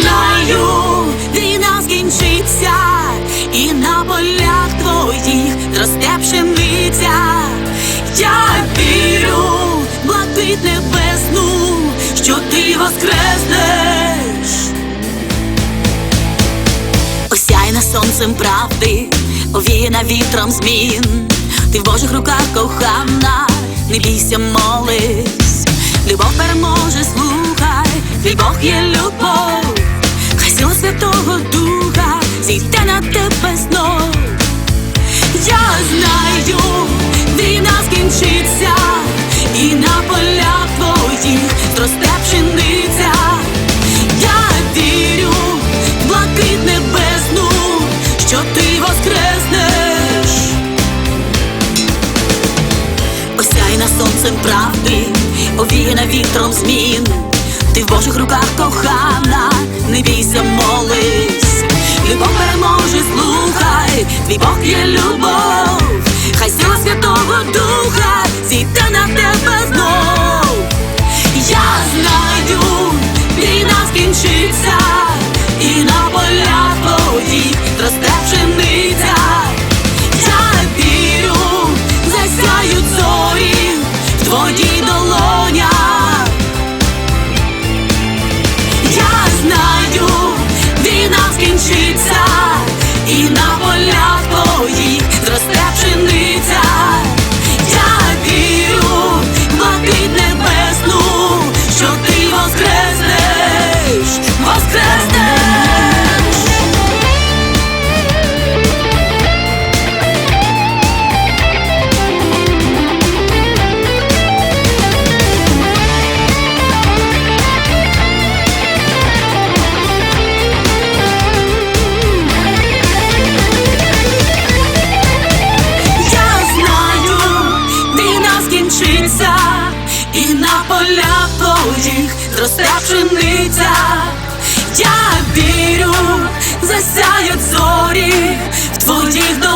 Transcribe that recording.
знаю, війна скінчиться, і на полях твоїх зросте пшениця. Я вірю в блакит небесну, що ти воскреснеш. Осяйна сонцем правди, овіяна вітром змін. Ти в Божих руках кохана, не бійся, молись. Любов переможе, слухай, твій Бог є любов, на тебе знов. Я знаю, війна скінчиться, і на полях твоїх зросте пшениця. Я вірю в блакит небесну, що ти воскреснеш. Осяйна сонцем правди, овіяна вітром змін. Ти в Божих руках кохана, не бійся, молись. Любов переможе, слухай, твій Бог є любов, хай сила Святого Духа зійде на тебе знов. Я знаю, війна скінчиться, і на полях твоїх росте пшениця. Зросте пшениця. Я вірю, засяють зорі в твоїх долонях.